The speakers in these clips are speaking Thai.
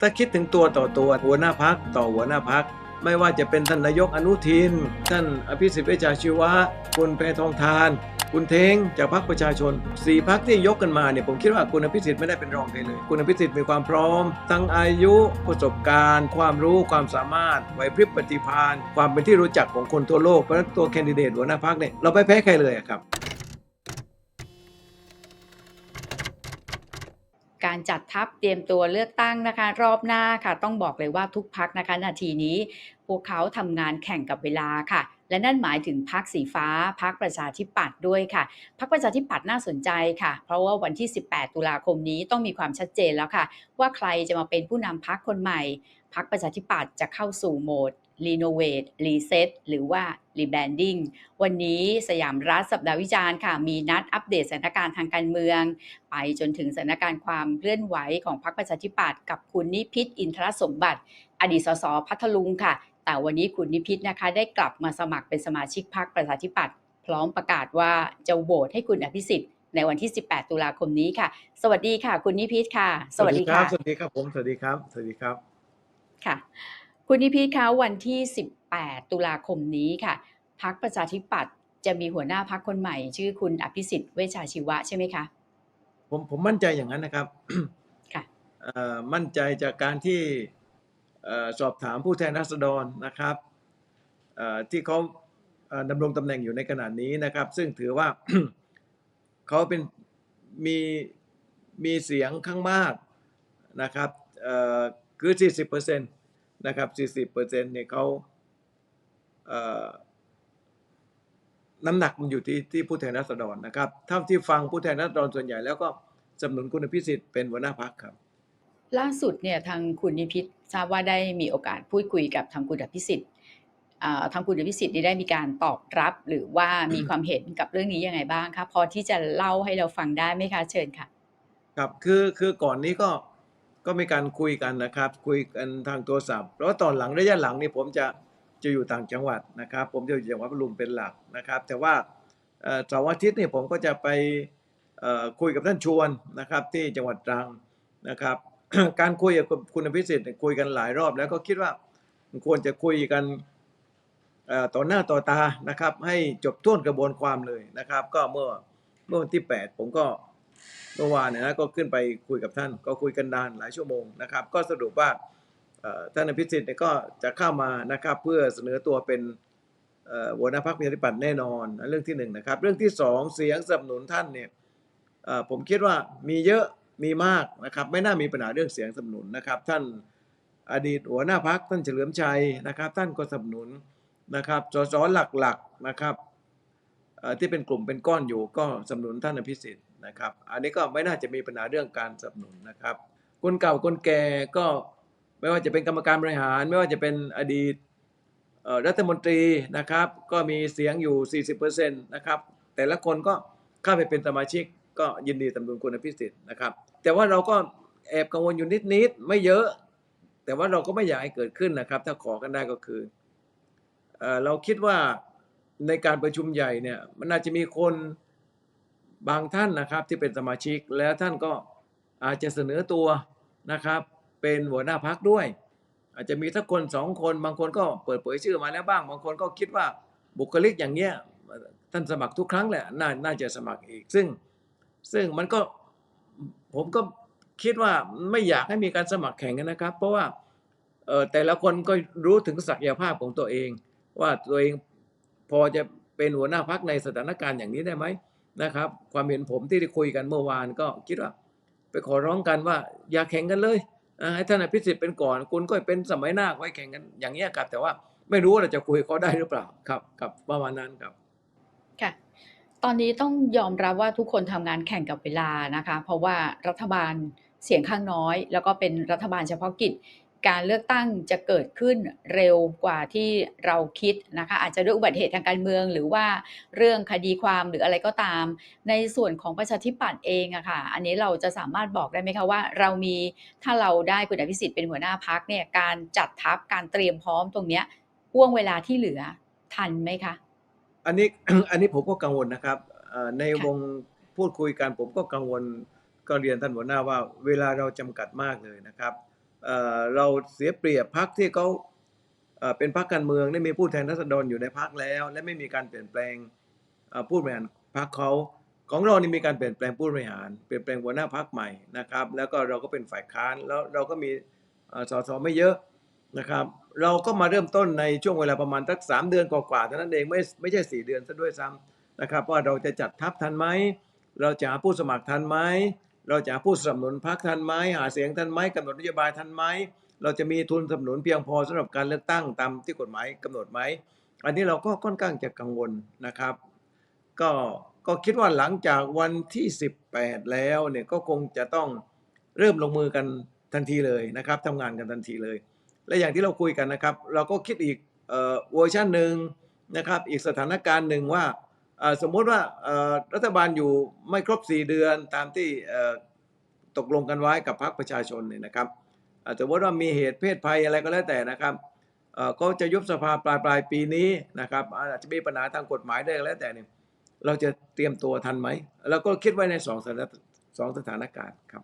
ถ้าคิดถึงตัวต่อตัวหัวหน้าพักต่อหัวหน้าพัก ไม่ว่าจะเป็นท่านนายกอนุทิน ท่านอภิสิทธิ์เวชชาชีวะ คุณแพทองทาน คุณเทงจากพรรคประชาชนสี่พักที่ยกกันมาเนี่ยผมคิดว่าคุณอภิสิทธิ์ไม่ได้เป็นรองใครเลย คุณอภิสิทธิ์มีความพร้อม ทั้งอายุประสบการณ์ ความรู้ความสามารถไหวพริบปฏิภาณความเป็นที่รู้จักของคนทั่วโลกเพราะฉะนั้นตัวแคนดิเดตหัวหน้าพักเนี่ยเราไม่แพ้ใครเลยครับ การจัดทัพเตรียมตัวเลือกตั้งนะคะ รอบหน้าค่ะ ต้องบอกเลยว่าทุกพักนะคะ นาทีนี้ พวกเขาทำงานแข่งกับเวลาค่ะ และนั่นหมายถึงพักสีฟ้าพักประชาธิปัตย์ด้วยค่ะพักประชาธิปัตย์น่าสนใจค่ะ เพราะว่าวันที่ 18 ตุลาคมนี้ต้องมีความชัดเจนแล้วค่ะ ว่าใครจะมาเป็นผู้นำพักคนใหม่พักประชาธิปัตย์จะเข้าสู่โหมด Renovate Reset หรือว่า Rebranding วันนี้สยามรัฐสัปดาห์วิจารณ์ค่ะ มีนัดอัปเดตสถานการณ์ทางการเมือง ไปจนถึงสถานการณ์ความเคลื่อนไหวของพรรคประชาธิปัตย์กับคุณนิพิษอินทรสมบัติ อดีตสสพัทลุงค่ะ แต่วันนี้คุณนิพิษนะคะ ได้กลับมาสมัครเป็นสมาชิกพรรคประชาธิปัตย์พร้อมประกาศว่าจะโหวตให้คุณอภิสิทธิ์ในวันที่ 18 ตุลาคมนี้ค่ะ สวัสดีค่ะ คุณนิพิษค่ะ สวัสดีครัค่ะบสวัสดีครับผม สวัสดีครับ สวัสดีครับ ค่ะ คุณนิพิษคะวันที่ 18 ตุลาคมนี้ค่ะพักประชาธิปัตย์จะมีหัวหน้าพักคนใหม่ ชื่อคุณอภิสิทธิ์เวชชาชีวะใช่ไหมคะ ผมผมมั่นใจอย่างนั้นนะครับค่ะเอ่อมั่นใจจากการที่เอ่อสอบถามผู้แทนราษฎรนะครับเอ่อที่เขาเอ่อดำรงตำแหน่งอยู่ในขณะนี้นะครับ ซึ่งถือว่าเขาเป็นมีมีเสียงข้างมากนะครับเอ่อคือ 40% นะครับ 40%เนี่ยเขาเอ่อน้ำหนักมันอยู่ที่ที่ผู้แทนราษฎรนะครับเท่าที่ฟังผู้แทนราษฎรส่วนใหญ่แล้วก็สนับสนุนคุณอภิสิทธิ์เป็นหัวหน้าพรรคครับ ล่าสุดเนี่ยทางคุณนิพิษทราบว่าได้มีโอกาสพูดคุยกับทางคุณอภิสิทธิ์อ่าทางคุณอภิสิทธิ์นี่ได้มีการตอบรับหรือว่ามีความเห็นกับเรื่องนี้ยังไงบ้างคะพอที่จะเล่าให้เราฟังได้ไหมคะเชิญค่ะ ครับคือคือก่อนนี้ก็ ก็มีการคุยกันนะครับ คุยกันทางโทรศัพท์เพราะว่าตอนหลังระยะหลังนี่ผมจะจะอยู่ต่างจังหวัดนะครับ ผมจะอยู่จังหวัดพัทลุงเป็นหลักนะครับ แต่ว่าเสาร์อาทิตย์นี่ผมก็จะไปคุยกับท่านชวนนะครับ ที่จังหวัดตรังนะครับ การคุยกับคุณอภิสิทธิ์เนี่ยคุยกันหลายรอบ แล้วก็คิดว่าควรจะคุยกันต่อหน้าต่อตานะครับ ให้จบท้วนกระบวนความเลยนะครับ ก็เมื่อเมื่อวันที่ 8 ผมก็ เมื่อวานเนี่ยนะก็ขึ้นไปคุยกับท่าน ก็คุยกันนานหลายชั่วโมงนะครับ ก็สรุปว่าท่านอภิสิทธิ์เนี่ยก็จะเข้ามานะครับเพื่อเสนอตัวเป็นหัวหน้าพรรคประชาธิปัตย์แน่นอนเรื่องที่หนึ่งนะครับ เรื่องที่สองเสียงสนับสนุนท่านเนี่ยผมคิดว่ามีเยอะมีมากนะครับไม่น่ามีปัญหาเรื่องเสียงสนับสนุนนะครับ ท่านอดีตหัวหน้าพรรคท่านเฉลิมชัยนะครับ ท่านก็สนับสนุนนะครับสสหลักๆนะครับที่เป็นกลุ่มเป็นก้อนอยู่ก็สนับสนุนท่านอภิสิทธิ์ นะครับ อันนี้ก็ไม่น่าจะมีปัญหาเรื่องการสนับสนุนนะครับ คนเก่าคนแก่ก็ไม่ว่าจะเป็นกรรมการบริหาร ไม่ว่าจะเป็นอดีตรัฐมนตรีนะครับ ก็มีเสียงอยู่ 40%นะครับ แต่ละคนก็เข้าไปเป็นสมาชิกก็ยินดีสนับสนุนคุณอภิสิทธิ์นะครับ แต่ว่าเราก็แอบกังวลอยู่นิดๆไม่เยอะ แต่ว่าเราก็ไม่อยากให้เกิดขึ้นนะครับ ถ้าขอกันได้ก็คือเอเราคิดว่าในการประชุมใหญ่เนี่ยมันอาจจะมีคน บางท่านนะครับที่เป็นสมาชิกแล้วท่านก็อาจจะเสนอตัวนะครับ เป็นหัวหน้าพักด้วย อาจจะมีสักคนสองคนบางคนก็เปิดเผยชื่อมาแล้วบ้าง บางคนก็คิดว่าบุคลิกอย่างเงี้ยท่านสมัครทุกครั้งแหละนาน่าจะสมัครอีก ซึ่งซึ่งมันก็ผมก็คิดว่าไม่อยากให้มีการสมัครแข่งกันนะครับ เพราะว่าเอ่แต่ละคนก็รู้ถึงศักยภาพของตัวเอง ว่าตัวเองพอจะเป็นหัวหน้าพักในสถานการณ์อย่างนี้ได้ไหม นะครับ ความเห็นผมที่ได้คุยกันเมื่อวานก็คิดว่า ไปขอร้องกันว่าอย่าแข่งกันเลยให้ท่านอภิสิทธิ์เป็นก่อน คุณก็เป็นสมัยหน้าไว้แข่งกันอย่างนี้ยครับ แต่ว่าไม่รู้ว่าเราจะคุยเขาได้หรือเปล่าครับครับประมาณนั้นครับค่ะตอนนี้ต้องยอมรับว่าทุกคนทำงานแข่งกับเวลานะคะ เพราะว่ารัฐบาลเสียงข้างน้อย แล้วก็เป็นรัฐบาลเฉพาะกิจ การเลือกตั้งจะเกิดขึ้นเร็วกว่าที่เราคิดนะคะอาจจะด้วยอุบัติเหตุทางการเมือง หรือว่าเรื่องคดีความหรืออะไรก็ตาม ในส่วนของประชาธิปัตย์เองอะค่ะอันนี้เราจะสามารถบอกได้ไหมคะว่า เรามีถ้าเราได้คุณอภิสิทธิ์เป็นหัวหน้าพักเนี่ยการจัดทัพการเตรียมพร้อมตรงเนี้ยห่วงเวลาที่เหลือทันไหมคะ อันนี้อันนี้ผมก็กังวลนะครับเอ่อในค่ะวงพูดคุยกันผมก็กังวลก็เรียนท่านหัวหน้าว่าเวลาเราจำกัดมากเลยนะครับ เราเสียเปรียบพรรคที่เขาเป็นพรรคการเมืองได้มีผู้แทนราษฎรอยู่ในพรรคแล้ว และไม่มีการเปลี่ยนแปลงผู้บริหารพรรคเขาของเรานี่มีการเปลี่ยนแปลงผู้บริหารเปลี่ยนแปลงหัวหน้าพรรคใหม่นะครับ แล้วก็เราก็เป็นฝ่ายค้านแล้วเราก็มีเอ่อสสไม่เยอะนะครับ เราก็มาเริ่มต้นในช่วงเวลาประมาณสักสามเดือนกว่าๆเท่านั้นเองไม่ไม่ใช่สี่เดือนซะด้วยซ้ำนะครับว่าเราจะจัดทัพทันไหมเราจะหาผู้สมัครทันไหม เราจะหาผู้สนับสนุนพรรคทันไหมหาเสียงทันไหมกำหนดนโยบายทันไหมเราจะมีทุนสนับสนุนเพียงพอสำหรับการเลือกตั้งตามที่กฎหมายกำหนดไหมอันนี้เราก็ค่อนข้างจะกังวลนะครับ ก็ก็คิดว่าหลังจากวันที่ 18 แล้วเนี่ยก็คงจะต้องเริ่มลงมือกันทันทีเลยนะครับทำงานกันทันทีเลย และอย่างที่เราคุยกันนะครับ เราก็คิดอีกเอ่อเวอร์ชันหนึ่งนะครับ อีกสถานการณ์หนึ่งว่า สมมติว่ารัฐบาลอยู่ไม่ครบ 4 เดือนตามที่ตกลงกันไว้กับพรรคประชาชนเนี่ยนะครับสมมติว่ามีเหตุเพศภัยอะไรก็แล้วแต่นะครับก็จะยุบสภาปลายปลายปีนี้นะครับอาจจะมีปัญหาทางกฎหมายได้ก็แล้วแต่เนี่ยเราจะเตรียมตัวทันไหมเราก็คิดไว้ในสองสถานสองสถานการณ์ครับ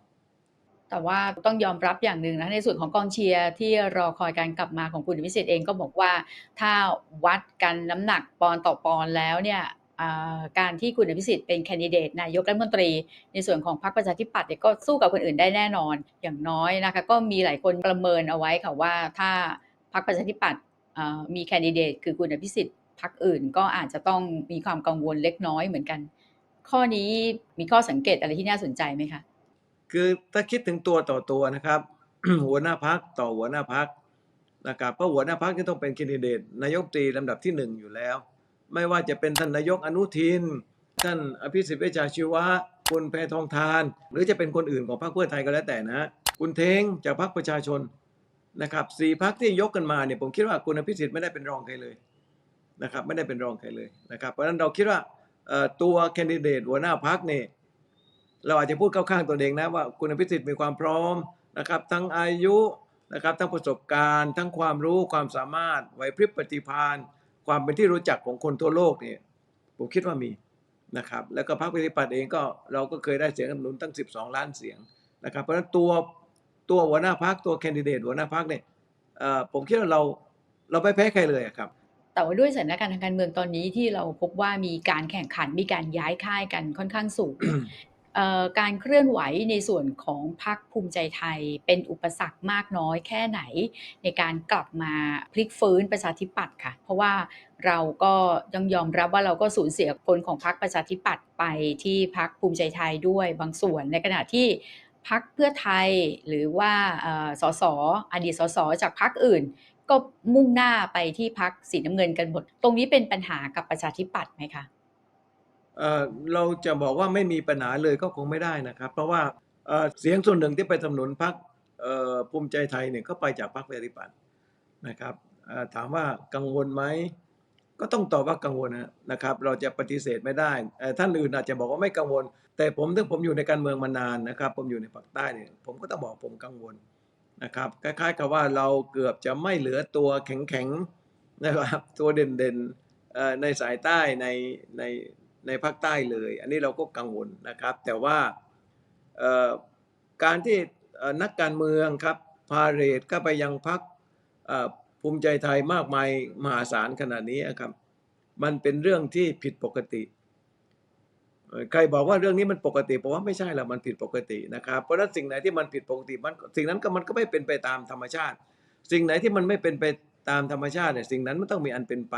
แต่ว่าต้องยอมรับอย่างหนึ่งนะในส่วนของกองเชียร์ที่รอคอยการกลับมาของคุณวิสิทธิ์เองก็บอกว่า ถ้าวัดกันน้ำหนักปอนต่อปอนแล้วเนี่ย การที่คุณอภิสิทธิ์เป็นแคนดิเดตนายกรัฐมนตรี ในส่วนของพรรคประชาธิปัตย์ก็สู้กับคนอื่นได้แน่นอนอย่างน้อยนะคะก็มีหลายคนประเมินเอาไว้ค่ะว่าถ้าพรรคประชาธิปัตย์มีแคนดิเดตคือคุณอภิสิทธิ์พรรคอื่น ก็อาจจะต้องมีความกังวลเล็กน้อยเหมือนกัน ข้อนี้มีข้อสังเกตอะไรที่น่าสนใจไหมคะคือถ้าคิดถึงตัวต่อตัวนะครับ หัวหน้าพักต่อหัวหน้าพักนะครับเพราะหัวหน้าพักที่ต้องเป็นแคนดิเดตนายกตรีลำดับที่หนึ่งอยู่แล้ว ไม่ว่าจะเป็นท่านนายกอนุทิน ท่านอภิสิทธิ์เวชชาชีวะ คุณแพทองทาน หรือจะเป็นคนอื่นของพรรคเพื่อไทยก็แล้วแต่นะ คุณเทงจากพรรคประชาชนนะครับสี่พรรคที่ยกกันมาเนี่ยผมคิดว่าคุณอภิสิทธิ์ไม่ได้เป็นรองใครเลยนะครับไม่ได้เป็นรองใครเลยนะครับเพราะฉะนั้นเราคิดว่าตัวแคนดิเดตหัวหน้าพักเนี่ยเราอาจจะพูดเข้าข้างตัวเองนะว่าคุณอภิสิทธิ์มีความพร้อมนะครับทั้งอายุนะครับทั้งประสบการณ์ ทั้งความรู้ความสามารถไหวพริบปฏิภาณ ความเป็นที่รู้จักของคนทั่วโลกเนี่ยผมคิดว่ามีนะครับ แล้วก็พรรคประชาธิปัตย์เองก็เราก็เคยได้เสียงสนับสนุนตั้ง 12 ล้านเสียงนะครับ เพราะฉะนั้นตัวตัวหัวหน้าพรรคตัวแคนดิเดตหัวหน้าพรรคเนี่ยผมคิดว่าเราเราไม่แพ้ใครเลยครับแต่ว่าด้วยสถานการณ์ทางการเมืองตอนนี้ที่เราพบว่ามีการแข่งขันมีการย้ายค่ายกันค่อนข้างสูง การเคลื่อนไหวในส่วนของพรรคภูมิใจไทย เป็นอุปสรรคมากน้อยแค่ไหน ในการกลับมาพลิกฟื้นประชาธิปัตย์ค่ะ เพราะว่าเราก็ยังยอมรับว่าเราก็สูญเสียคนของพรรคประชาธิปัตย์ไปที่พรรคภูมิใจไทยด้วยบางส่วนในขณะที่พรรคเพื่อไทยหรือว่าสสอดีตสสจากพรรคอื่น ก็มุ่งหน้าไปที่พรรคสีน้ำเงินกันหมด ตรงนี้เป็นปัญหากับประชาธิปัตย์ไหมคะ เเราจะบอกว่าไม่มีปัญหาเลยก็คงไม่ได้นะครับ เพราะว่าเเสียงส่วนหนึ่งที่ไปสนับสนุนพรรคภูมิใจไทยเนี่ยก็ไปจากพรรคประชาธิปัตย์นะครับถามว่ากังวลไหมก็ต้องตอบว่ากังวลนะครับ เราจะปฏิเสธไม่ได้ ท่านอื่นอาจจะบอกว่าไม่กังวล แต่ผมถึงผมอยู่ในการเมืองมานานนะครับ ผมอยู่ในภาคใต้เนี่ยผมก็ต้องบอกผมกังวลนะครับคล้ายๆกับว่าเราเกือบจะไม่เหลือตัวแข็งๆนะครับตัวเด่นๆในสายใต้ในใน ในภาคใต้เลย อันนี้เราก็กังวลนะครับ แต่ว่าการที่นักการเมืองครับพาเรดก็ไปยังพักภูมิใจไทยมากมายมหาศาลขนาดนี้ครับ มันเป็นเรื่องที่ผิดปกติ ใครบอกว่าเรื่องนี้มันปกติผมว่าไม่ใช่หรอกมันผิดปกตินะครับ เพราะฉะนั้นสิ่งไหนที่มันผิดปกติมันสิ่งนั้นก็มันก็ไม่เป็นไปตามธรรมชาติ สิ่งไหนที่มันไม่เป็นไปตามธรรมชาติเนี่ยสิ่งนั้นมันต้องมีอันเป็นไป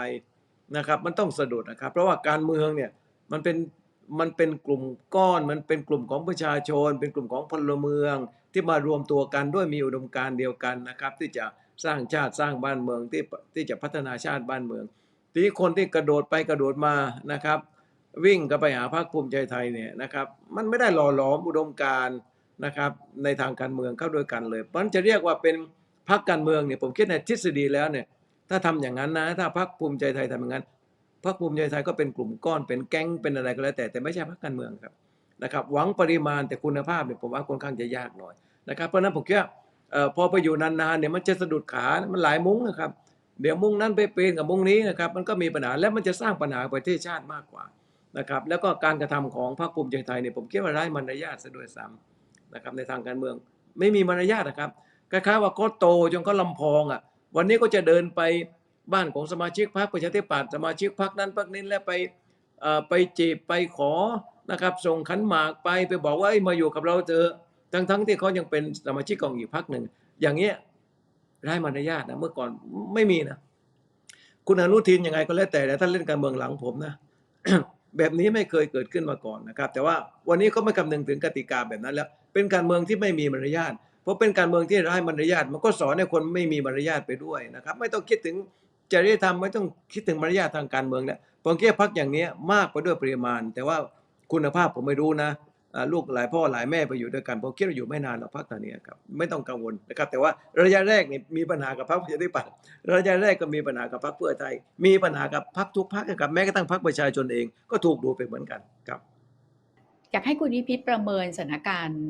นะครับ มันต้องสะดุดนะครับ เพราะว่าการเมืองเนี่ย มันเป็นมันเป็นกลุ่มก้อน มันเป็นกลุ่มของประชาชน เป็นกลุ่มของพลเมือง ที่มารวมตัวกันด้วยมีอุดมการณ์เดียวกันนะครับ ที่จะสร้างชาติสร้างบ้านเมืองที่ที่จะพัฒนาชาติบ้านเมือง ทีนี้คนที่กระโดดไปกระโดดมานะครับ วิ่งก็ไปหาพรรคภูมิใจไทยเนี่ยนะครับมันไม่ได้หล่อหลอมอุดมการณ์นะครับในทางการเมืองเข้าด้วยกันเลย เพราะฉะนั้นจะเรียกว่าเป็นพรรคการเมืองเนี่ยผมคิดในทฤษฎีแล้วเนี่ยถ้าทำอย่างนั้นนะถ้าพรรคภูมิใจไทยทำอย่างนั้น พรรคภูมิใจไทยก็เป็นกลุ่มก้อนเป็นแก๊งเป็นอะไรก็แล้วแต่แต่ไม่ใช่พรรคการเมืองครับนะครับหวังปริมาณแต่คุณภาพเนี่ยผมว่าค่อนข้างจะยากหน่อยนะครับเพราะนั้นผมคิดว่าพอไปอยู่นานๆเนี่ยมันจะสะดุดขามันหลายมุ้งนะครับเดี๋ยวมุ้งนั้นไปเป็นกับมุ้งนี้นะครับมันก็มีปัญหาและมันจะสร้างปัญหาประเทศชาติมากกว่านะครับแล้วก็การกระทำของพรรคภูมิใจไทยเนี่ยผมคิดว่าไร้มารยาทซะด้วยซ้ำนะครับในทางการเมืองไม่มีมารยาทนะครับคคล้ายๆว่าเขาโตจนเขาลำพองอะวันนี้ก็จะเดินไป บ้านของสมาชิกพรรคประชาธิปัตย์สมาชิกพรรคนั้นพรรคนี้แล้วไปไปจีบไปขอนะครับ ส่งขันหมากไปไปบอกว่าเอ้มาอยู่กับเราเถอะทั้งๆที่เขายังเป็นสมาชิกของอีกพรรคหนึ่ง อย่างเงี้ยไร้มารยาทนะเมื่อก่อนไม่มีนะคุณอนุทินยังไงก็แล้วแต่แต่ท่านเล่นการเมืองหลังผมนะแบบนี้ไม่เคยเกิดขึ้นมาก่อนนะครับ แต่ว่าวันนี้ก็ไม่คำนึงถึงกติกาแบบนั้นแล้ว เป็นการเมืองที่ไม่มีมารยาทเพราะเป็นการเมืองที่ไร้มารยาทมันก็สอนให้คนไม่มีมารยาทไปด้วยนะครับ ไม่ต้องคิดถึง จริยธรรมไม่ต้องคิดถึงมารยาททางการเมืองนี่ยผมคิดว่าพักอย่างนี้มากไปด้วยปริมาณ แต่ว่าคุณภาพผมไม่รู้นะลูกหลายพ่อหลายแม่ไปอยู่ด้วยกันผมคิดว่าอยู่ไม่นานหรอกพักตัวนี้ครับไม่ต้องกังวลนะครับ แต่ว่าระยะแรกนี่มีปัญหากับพรรคประชาธิปัตย์ระยะแรกก็มีปัญหากับพรรคเพื่อไทย มีปัญหากับพรรคทุกพรรคกับแม้กระทั่งพรรคประชาชนเองก็ถูกดูไปเหมือนกันครับ อยากให้คุณนิพิษประเมินสถานการณ์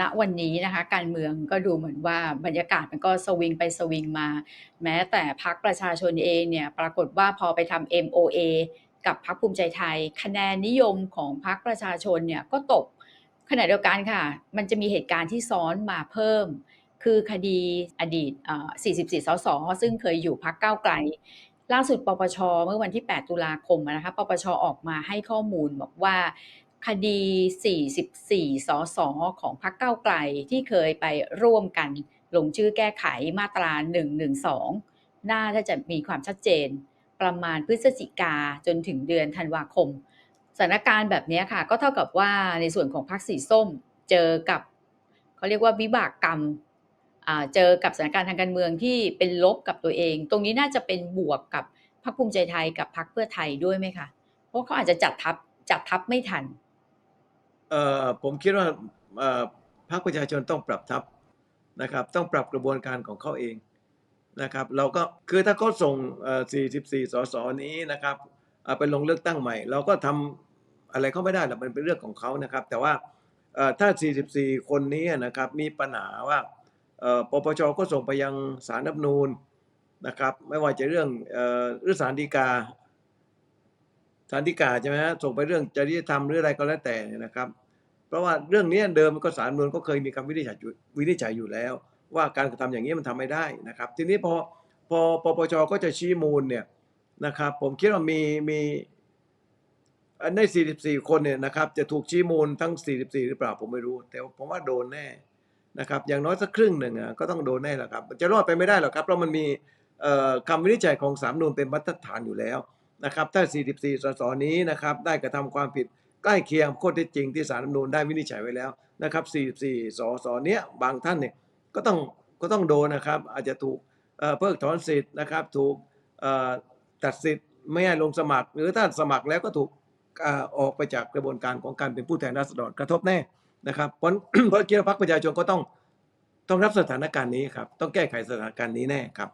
ณวันนี้นะคะการเมืองก็ดูเหมือนว่าบรรยากาศมันก็สวิงไปสวิงมา แม้แต่พรรคประชาชนเองเนี่ยปรากฏว่าพอไปทำ MOA กับพรรคภูมิใจไทย คะแนนนิยมของพรรคประชาชนเนี่ยก็ตกขณะเดียวกันค่ะ มันจะมีเหตุการณ์ที่ซ้อนมาเพิ่ม คือคดีอดีต 44 สส ซึ่งเคยอยู่พรรคก้าวไกล ล่าสุดปปช เมื่อวันที่ 8 ตุลาคมนะคะ ปปช ออกมาให้ข้อมูลบอกว่า คดี 44 สส ของพรรคเก้าไกลที่เคยไปร่วมกัน ลงชื่อแก้ไขมาตรา 112 น่าจะมีความชัดเจน ประมาณพฤศจิกาจนถึงเดือนธันวาคม สถานการณ์แบบนี้ค่ะ ก็เท่ากับว่าในส่วนของพรรคสีส้มเจอกับเขาเรียกว่าวิบากกรรม เจอกับสถานการณ์ทางการเมืองที่เป็นลบกับตัวเอง ตรงนี้น่าจะเป็นบวกกับพรรคภูมิใจไทยกับพรรคเพื่อไทยด้วยไหมคะ เพราะเขาอาจจะจัดทัพจัดทัพไม่ทัน เอ่อผมคิดว่าเอ่อพรรคประชาชนต้องปรับทัพนะครับ ต้องปรับกระบวนการของเขาเองนะครับ เราก็คือถ้าเขาส่งเอ่อ44 สสนี้นะครับเอาไปลงเลือกตั้งใหม่ เราก็ทำอะไรเขาไม่ได้หรอกมันเป็นเรื่องของเขานะครับ แต่ว่าเอ่อถ้า 44 คนนี้นะครับมีปัญหาว่าเอ่อปปชก็ส่งไปยังศาลรัฐธรรมนูญนะครับไม่ว่าจะเรื่องเอ่อหรือศาลฎีกาศาลฎีกาใช่ไหมฮะส่งไปเรื่องจริยธรรมหรืออะไรก็แล้วแต่เนี่ยนะครับ เพราะว่าเรื่องนี้เดิมก็ศารมนูญก็เคยมีคำวินิจฉัยอยู่วินิจฉัยอยู่แล้ว ว่าการกระทำอย่างนี้มันทำไม่ได้นะครับ ทีนี้พอพอปปชก็จะชี้มูลเนี่ยนะครับ ผมคิดว่ามีมีใน 44 คนเนี่ยนะครับ จะถูกชี้มูลทั้ง 44 หรือเปล่าผมไม่รู้ แต่ผมว่าโดนแน่นะครับ อย่างน้อยสักครึ่งหนึ่งอะก็ต้องโดนแน่แหละครับจะรอดไปไม่ได้หรอกครับเพราะมันมีคำวินิจฉัยของศามนูญเป็นมาตรฐานอยู่แล้วนะครับ ถ้า 44 สสนี้นะครับ ได้กระทำความผิด ใกล้เคียงข้อเท็จจริงที่ศาลรัฐธรรมนูญได้วินิจฉัยไว้แล้วนะครับ44สสเนี้ยบางท่านเนี่ยก็ต้องก็ต้องโดนนะครับ อาจจะถูกเพิกถอนสิทธิ์นะครับถูกตัดสิทธิ์ไม่ให้ลงสมัคร หรือถ้าสมัครแล้วก็ถูกอออกไปจากกระบวนการของการเป็นผู้แทนราษฎรกระทบแน่นะครับเพราะเพราะเกียรพรรคประชาชนก็ต้องต้องรับสถานการณ์นี้ครับต้องแก้ไขสถานการณ์นี้แน่ครับ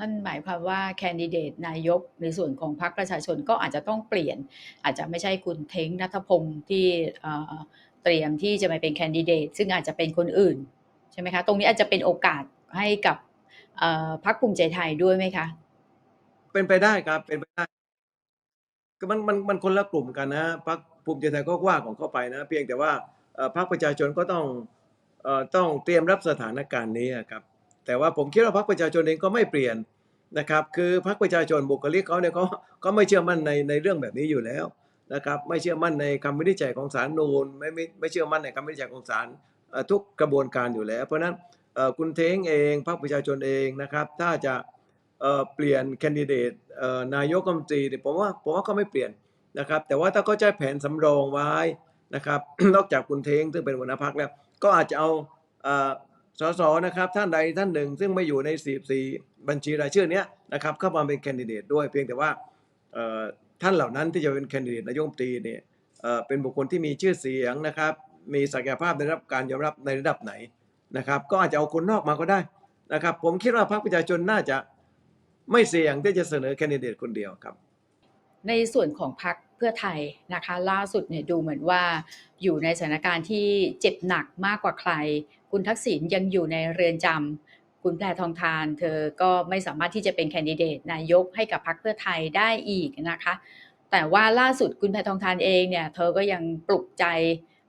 นั่นหมายความว่าแคนดิเดตนายกในส่วนของพรรคประชาชนก็อาจจะต้องเปลี่ยน อาจจะไม่ใช่คุณเท้งนัทพงศ์ที่เตรียมที่จะมาเป็นแคนดิเดตซึ่งอาจจะเป็นคนอื่นใช่ไหมคะ ตรงนี้อาจจะเป็นโอกาสให้กับพรรคภูมิใจไทยด้วยไหมคะ เป็นไปได้ครับเป็นไปได้ก็มันมันมันคนละกลุ่มกันนะพรรคภูมิใจไทยก็ว่าของเข้าไปนะ เพียงแต่ว่าพรรคประชาชนก็ต้องต้องเตรียมรับสถานการณ์นี้ครับ แต่ว่าผมคิดว่าพรรคประชาชนเองก็ไม่เปลี่ยนนะครับคือพรรคประชาชนบุคลิกเขาเนี่ยเขาเขาไม่เชื่อมั่นในในเรื่องแบบนี้อยู่แล้วนะครับไม่เชื่อมั่นในคำวินิจฉัยของศาลนูนไม่ไม่ไม่เชื่อมั่นในคำวินิจฉัยของศาลทุกกระบวนการอยู่แล้ว เพราะฉะนั้นคุณเท้งเองพรรคประชาชนเองนะครับถ้าจะเปลี่ยนแคนดิเดตนายกรัฐมนตรีเนี่ยผมว่าผมว่าก็ไม่เปลี่ยนนะครับแต่ว่าถ้าเขาใช้แผนสำรองไว้นะครับนอกจากคุณเทงซึ่งเป็นหัวหน้าพักแล้วก็อาจจะเอา สสนะครับท่านใดท่านหนึ่ง ซึ่งไม่อยู่ใน 44 บัญชีรายชื่อเนี้ยนะครับเข้ามาเป็นแคนดิเดตด้วยเพียงแต่ว่าท่านเหล่านั้นที่จะเป็นแคนดิเดตนายกรัฐมนตรีเนี่ยเอ่อเป็นบุคคลที่มีชื่อเสียงนะครับ มีศักยภาพได้รับการยอมรับในระดับไหนนะครับ ก็อาจจะเอาคนนอกมาก็ได้นะครับ ผมคิดว่าพรรคประชาชนน่าจะไม่เสี่ยงที่จะเสนอแคนดิเดตคนเดียวครับ ในส่วนของพรรค เพื่อไทยนะคะ ล่าสุดเนี่ยดูเหมือนว่าอยู่ในสถานการณ์ที่เจ็บหนักมากกว่าใคร คุณทักษิณยังอยู่ในเรือนจำคุณแพรทองทาน เธอก็ไม่สามารถที่จะเป็นแคนดิเดตนายกให้กับพรรคเพื่อไทยได้อีกนะคะ แต่ว่าล่าสุดคุณแพรทองทานเองเนี่ยเธอก็ยังปลุกใจ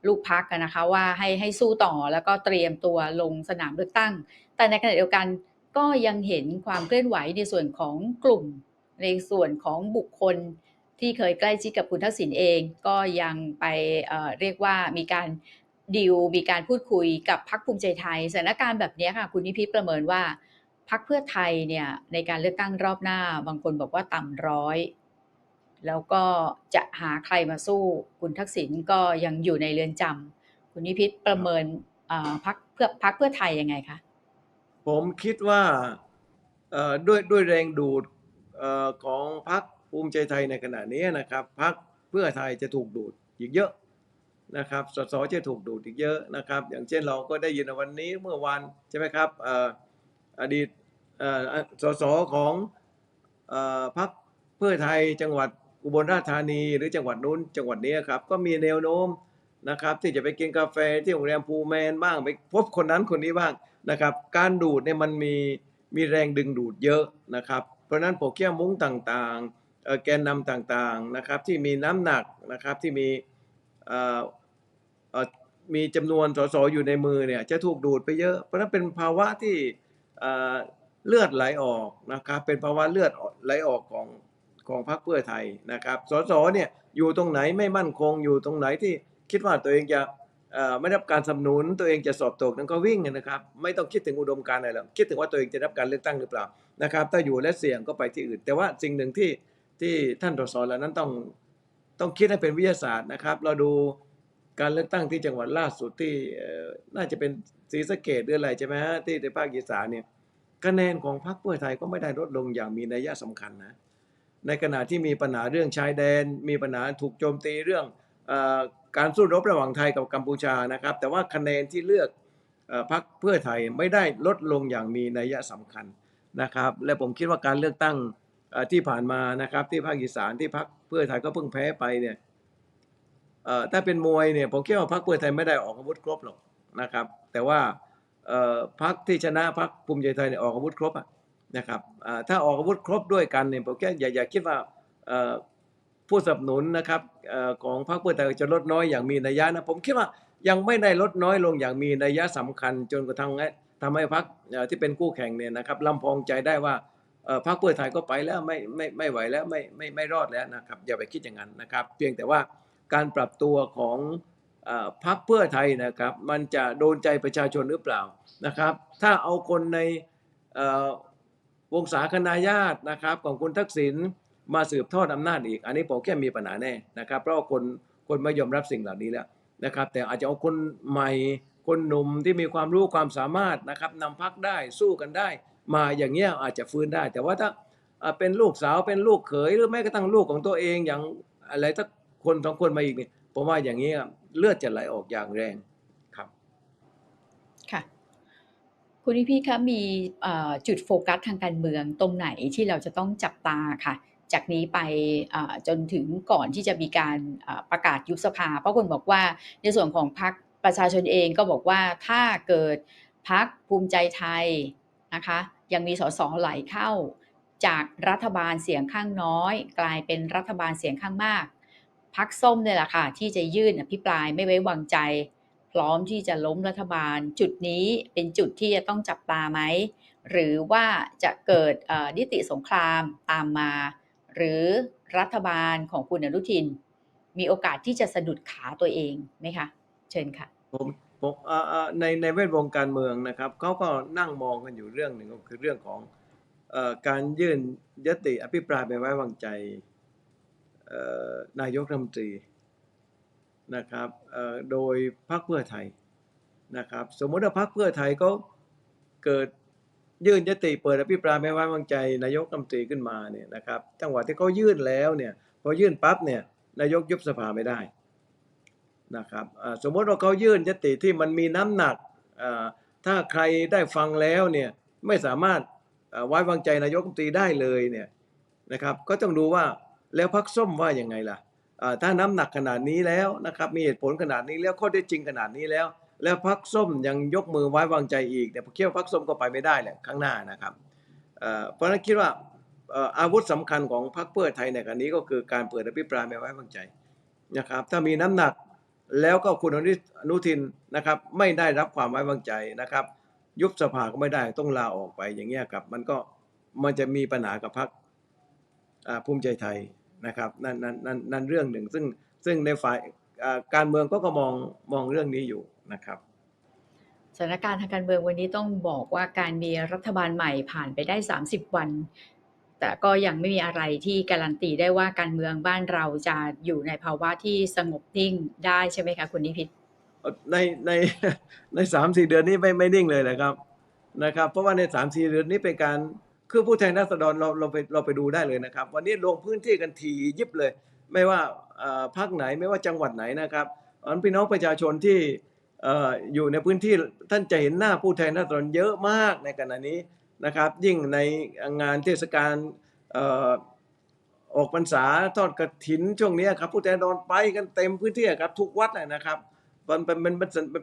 ลูกพักกันนะคะว่าให้ให้สู้ต่อแล้วก็เตรียมตัวลงสนามเลือกตั้ง แต่ในขณะเดียวกันก็ยังเห็นความเคลื่อนไหวในส่วนของกลุ่ม ในส่วนของบุคคล ที่เคยใกล้ชิดกับคุณทักษิณเอง ก็ยังไปเเรียกว่ามีการดีลมีการพูดคุยกับพักภูมิใจไทยสถานการณ์แบบนี้ค่ะคุณนิพิษประเมินว่าพักเพื่อไทยเนี่ยในการเลือกตั้งรอบหน้า บางคนบอกว่าต่ำร้อย แล้วก็จะหาใครมาสู้ คุณทักษิณก็ยังอยู่ในเรือนจำคุณนิพิษประเมินพักเพื่อพักเพื่อไทยยังไงคะผมคิดว่าด้วยด้วยแรงดูดอของพรรค ภูมิใจไทยในขณะนี้นะครับพรรคเพื่อไทยจะถูกดูดอีกเยอะนะครับสสจะถูกดูดอีกเยอะนะครับ อย่างเช่นเราก็ได้ยินวันนี้เมื่อวานใช่ไหมครับออดีตสสของอพรรคเพื่อไทยจังหวัดอุบลราชธานีหรือจังหวัดนู้นจังหวัดนี้ครับก็มีแนวโน้มนะครับที่จะไปกินกาแฟที่โรงแรมพูแมนบ้างไปพบคนนั้นคนนี้บ้างนะครับ การดูดเนี่ยมันมีมีแรงดึงดูดเยอะนะครับ เพราะนั้นโปรแกรมมุ้งต่างๆ แกนนำต่างๆนะครับที่มีน้ำหนักนะครับที่มีมีจำนวนสสอยู่ในมือเนี่ยจะถูกดูดไปเยอะ เพราะนั้นเป็นภาวะที่เอ่อเลือดไหลออกนะครับเป็นภาวะเลือดไหลออกของของพรรคเพื่อไทยนะครับสสเนี่ยอยู่ตรงไหนไม่มั่นคงอยู่ตรงไหนที่คิดว่าตัวเองจะไม่รับการสนับสนุนตัวเองจะสอบตกนั้นก็วิ่งนะครับ ไม่ต้องคิดถึงอุดมการณ์อะไรหรอกคิดถึงว่าตัวเองจะรับการเลือกตั้งหรือเปล่านะครับ ถ้าอยู่และเสี่ยงก็ไปที่อื่น แต่ว่าสิ่งหนึ่งที่ ที่ท่านสสเหล่านั้นต้องต้องคิดให้เป็นวิทยาศาสตร์นะครับ เราดูการเลือกตั้งที่จังหวัดล่าสุดที่น่าจะเป็นศรีสะเกดหรืออะไรใช่ไหมฮะที่ในภาคอีสานเนี่ยคะแนนของพรรคเพื่อไทยก็ไม่ได้ลดลงอย่างมีนัยสำคัญนะในขณะที่มีปัญหาเรื่องชายแดน มีปัญหาถูกโจมตีเรื่องอการสู้รบระหว่างไทยกับกัมพูชานะครับ แต่ว่าคะแนนที่เลือกอพรรคเพื่อไทยไม่ได้ลดลงอย่างมีนัยสำคัญนะครับ และผมคิดว่าการเลือกตั้ง ที่ผ่านมานะครับที่ภาคอีสานที่พรรคเพื่อไทยก็เพิ่งแพ้ไปเนี่ยถ้าเป็นมวยเนี่ยผมคิดว่าพรรคเพื่อไทยไม่ได้ออกอาวุธครบหรอกนะครับ แต่ว่าพรรคที่ชนะพรรคภูมิใจไทยเนี่ยออกอาวุธครบนะครับถ้าออกอาวุธครบด้วยกันเนี่ยผมแค่อย่าอย่าคิดว่าผู้สนับสนุนนะครับอของพรรคเพื่อไทยจะลดน้อยอย่างมีนัยยะนะผมคิดว่ายังไม่ได้ลดน้อยลงอย่างมีนัยยะสำคัญจนกระทั่งทำให้พรรคที่เป็นคู่แข่งเนี่ยนะครับลำพองใจได้ว่า พรรคเพื่อไทยก็ไปแล้วไม่ไม่ไม่ไหวแล้วไม่ไม่ไม่รอดแล้วนะครับอย่าไปคิดอย่างนั้นนะครับ เพียงแต่ว่าการปรับตัวของอพรรคเพื่อไทยนะครับ มันจะโดนใจประชาชนหรือเปล่านะครับ ถ้าเอาคนในวงศาคณาญาตินะครับของคุณทักษิณมาสืบทอดอำนาจอีก อันนี้ผมแค่มีปัญหาแน่นะครับ เพราะคนคนไม่ยอมรับสิ่งเหล่านี้แล้วนะครับ แต่อาจจะเอาคนใหม่คนหนุ่มที่มีความรู้ความสามารถนะครับนำพักได้สู้กันได้ มาอย่างเงี้ยอาจจะฟื้นได้ แต่ว่าถ้าอ่าเป็นลูกสาวเป็นลูกเขยหรือแม้กระทั่งลูกของตัวเองอย่างอะไรถ้าคนสองคนมาอีกเนี่ยผมว่าอย่างนี้ยเลือดจะไหลออกอย่างแรงครับค่ะคุณนิพิษคะมีเอ่อจุดโฟกัสทางการเมืองตรงไหนที่เราจะต้องจับตาค่ะ จากนี้ไปเอ่อจนถึงก่อนที่จะมีการเอ่อประกาศยุบสภา เพราะคนบอกว่าในส่วนของพรรคประชาชนเองก็บอกว่าถ้าเกิดพรรคภูมิใจไทยนะคะ ยังมีสสไหลเข้า จากรัฐบาลเสียงข้างน้อย กลายเป็นรัฐบาลเสียงข้างมากพักส้มเนี่ยแหละค่ะ ที่จะยื่นอภิปรายไม่ไว้วางใจ พร้อมที่จะล้มรัฐบาล จุดนี้เป็นจุดที่จะต้องจับตาไหม หรือว่าจะเกิดนิติสงครามตามมา หรือรัฐบาลของคุณอนุทิน มีโอกาสที่จะสะดุดขาตัวเองไหมคะ เชิญค่ะผม ในในแวดวงการเมืองนะครับเขาก็นั่งมองกันอยู่เรื่องหนึ่งก็คือเรื่องของอการยื่นยติอภิปรายไม่ไว้วางใจนายกรัฐมนตรีนะครับโดยพรรคเพื่อไทยนะครับสมมติว่าพรรคเพื่อไทยก็เกิดยื่นยติเปิดอภิปรายไม่ไว้วางใจนายกรัฐมนตรีขึ้นมาเนี่ยนะครับจังหวะที่เขายื่นแล้วเนี่ยพอยื่นปั๊บเนี่ยนายกยุบสภาไม่ได้ นะครับสมมติว่าเขายื่นยติที่มันมีน้ำหนัก ถ้าใครได้ฟังแล้วเนี่ยไม่สามารถไว้วางใจนายกรัฐมนตรีได้เลยเนี่ยนะครับก็ต้องดูว่าแล้วพักส้มว่ายังไงล่ะถ้าน้ำหนักขนาดนี้แล้วนะครับมีเหตุผลขนาดนี้แล้วข้อได้จริงขนาดนี้แล้ว แล้วพักส้มยังยกมือไว้วางใจอีกเนี่ยผมคิดว่าพักส้มก็ไปไม่ได้แหละข้างหน้านะครับเพราะฉะนั้นคิดว่าเอ่ออาวุธสำคัญของพรรคเพื่อไทยในครั้งนี้ก็คือการเปิดอภิปรายไม่ไว้วางใจนะครับถ้ามีน้ำหนัก แล้วก็คุณอนุทินนะครับไม่ได้รับความไว้วางใจนะครับ ยุบสภาก็ไม่ได้ต้องลาออกไปอย่างเงี้ยครับ มันก็มันจะมีปัญหากับพรรคอ่าภูมิใจไทยนะครับนั่นนั่นนั่นนั่นเรื่องหนึ่ง ซึ่งซึ่งในฝ่ายการเมืองก็ก็มองมองเรื่องนี้อยู่นะครับสถานการณ์ทางการเมืองวันนี้ต้องบอกว่าการมีรัฐบาลใหม่ผ่านไปได้ 30 วัน แต่ก็ยังไม่มีอะไรที่การันตีได้ว่าการเมืองบ้านเราจะอยู่ในภาวะที่สงบนิ่งได้ใช่ไหมคะคุณนิพิษในในในสามสี่เดือนนี้ไม่ไม่นิ่งเลยนะครับนะครับ เพราะว่าในสามสี่เดือนนี้เป็นการคือผู้แทนราษฎรเราเราไปเราไปดูได้เลยนะครับ วันนี้ลงพื้นที่กันทียิบเลย ไม่ว่าอ่อภาคไหนไม่ว่าจังหวัดไหนนะครับอันพี่น้องประชาชนที่อ่ออยู่ในพื้นที่ท่านจะเห็นหน้าผู้แทนราษฎรเยอะมากในขณะนี้ นะครับ ยิ่งในงานเทศกาลออกพรรษาทอดกระถินช่วงนี้ครับผู้แทนราษฎรไปกันเต็มพื้นที่ครับทุกวัดเลยนะครับมันเป็นมัน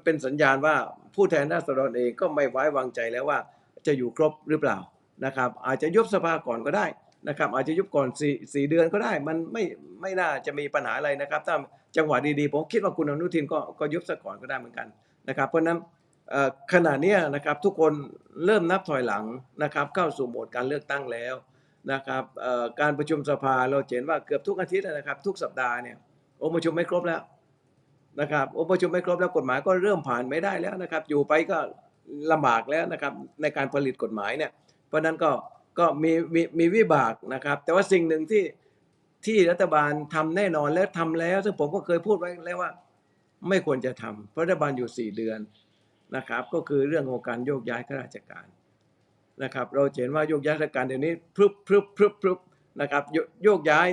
เป็นสัญญาณว่าผู้แทนราษฎรเองก็ไม่ไว้วางใจแล้วว่าจะอยู่ครบหรือเปล่านะครับ อาจจะยุบสภาก่อนก็ได้นะครับ อาจจะยุบก่อนสี่สี่เดือนก็ได้ มันไม่ไม่น่าจะมีปัญหาอะไรนะครับ ถ้าจังหวะดีๆ ผมคิดว่าคุณอนุทินก็ก็ยุบซะก่อนก็ได้เหมือนกันนะครับ เพราะนั้น ขณะนี้นะครับทุกคนเริ่มนับถอยหลังนะครับ เข้าสู่โหมดการเลือกตั้งแล้วนะครับการประชุมสภาเราเห็นว่าเกือบทุกอาทิตย์นะครับ ทุกสัปดาห์เนี่ยองค์ประชุมไม่ครบแล้วนะครับองค์ประชุมไม่ครบแล้วกฎหมายก็เริ่มผ่านไม่ได้แล้วนะครับ อยู่ไปก็ลำบากแล้วนะครับในการผลิตกฎหมายเนี่ยเพราะนั้นก็ก็มีมีมีวิบากนะครับ แต่ว่าสิ่งหนึ่งที่ที่รัฐบาลทำแน่นอนและทำแล้ว ซึ่งผมก็เคยพูดไว้แล้วว่า ไม่ควรจะทำเพราะรัฐบาลอยู่สี่เดือน นะครับ ก็คือเรื่องของการโยกย้ายข้าราชการนะครับ เราเห็นว่าโยกย้ายราชการเดี๋ยวนี้พรึบพรึบพรึบพรึบนะครับโยกย้าย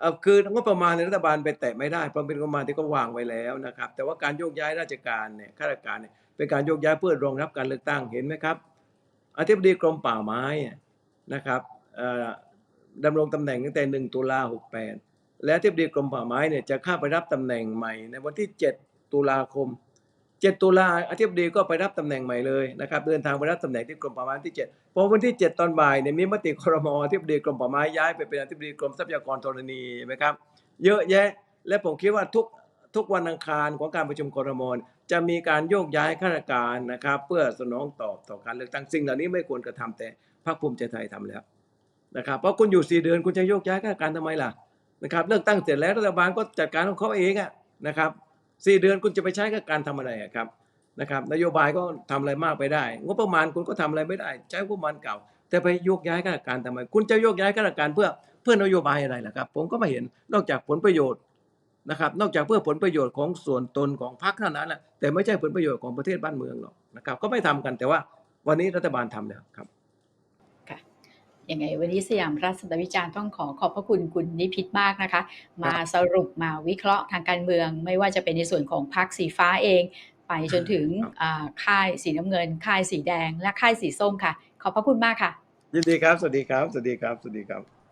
เออคืองบประมาณในรัฐบาลไปแตะไม่ได้เพราะเป็นงบประมาณที่ก็วางไว้แล้วนะครับ แต่ว่าการโยกย้ายราชการเนี่ยข้าราชการเนี่ยเป็นการโยกย้ายเพื่อรองรับการเลือกตั้งเห็นไหมครับอธิบดีกรมป่าไม้นะครับดำรงตำแหน่งตั้งแต่ 1 ตุลา68 และอธิบดีกรมป่าไม้เนี่ยจะเข้าไปรับตำแหน่งใหม่ในวันที่ 7 ตุลาคม 7 ตุลาอธิบดีก็ไปรับตำแหน่งใหม่เลยนะครับเดินทางไปรับตำแหน่งที่กรมป่าไม้ที่7พอวันที่ 7 ตอนบ่ายเนี่ยมีมติครมอธิบดีกรมป่าไม้ย้ายไปเป็นอธิบดีกรมทรัพยากรธรณีไหมครับ เยอะแยะ และผมคิดว่าทุกทุกวันอังคารของการประชุมครมจะมีการโยกย้ายข้าราชการนะครับ เพื่อสนองตอบต่อการเลือกตั้งสิ่งเหล่านี้ไม่ควรกระทำแต่พรรคภูมิใจไทยทำแล้วนะครับเพราะคุณอยู่สี่เดือนคุณจะโยกย้ายข้าราชการทำไมล่ะนะครับเลือกตั้งเสร็จแล้วรัฐบาลก็จัดการของเขาเองอะนะครับ สี่เดือนคุณจะไปใช้กับการทำอะไระครับนะครับ นโยบายก็ทำอะไรมากไปได้งบประมาณคุณก็ทำอะไรไม่ได้ ใช้งบประมาณเก่า แต่ไปโยกย้ายข้าราชการทำไม คุณจะโยกย้ายข้าราชการเพื่อเพื่อนโยบายอะไรล่ะครับ ผมก็ไม่เห็นนอกจากผลประโยชน์นะครับ นอกจากเพื่อผลประโยชน์ของส่วนตนของพรรคเท่านั้นแหละแต่ไม่ใช่ผลประโยชน์ของประเทศบ้านเมืองหรอกนะครับ ก็ไม่ทำกันแต่ว่าวันนี้รัฐบาลทำแล้วครับ ยังไงวันนี้สยามรัฐสัปดาห์วิจารณ์ต้องขอขอบพระคุณคุณนิพิษมากนะคะ มาสรุปมาวิเคราะห์ทางการเมือง ไม่ว่าจะเป็นในส่วนของพรรคสีฟ้าเอง ไปจนถึงครับอ่าค่ายสีน้ำเงิน ค่ายสีแดง และค่ายสีส้มค่ะ ขอบพระคุณมากค่ะ ยินดีครับ สวัสดีครับ สวัสดีครับ สวัสดีครับ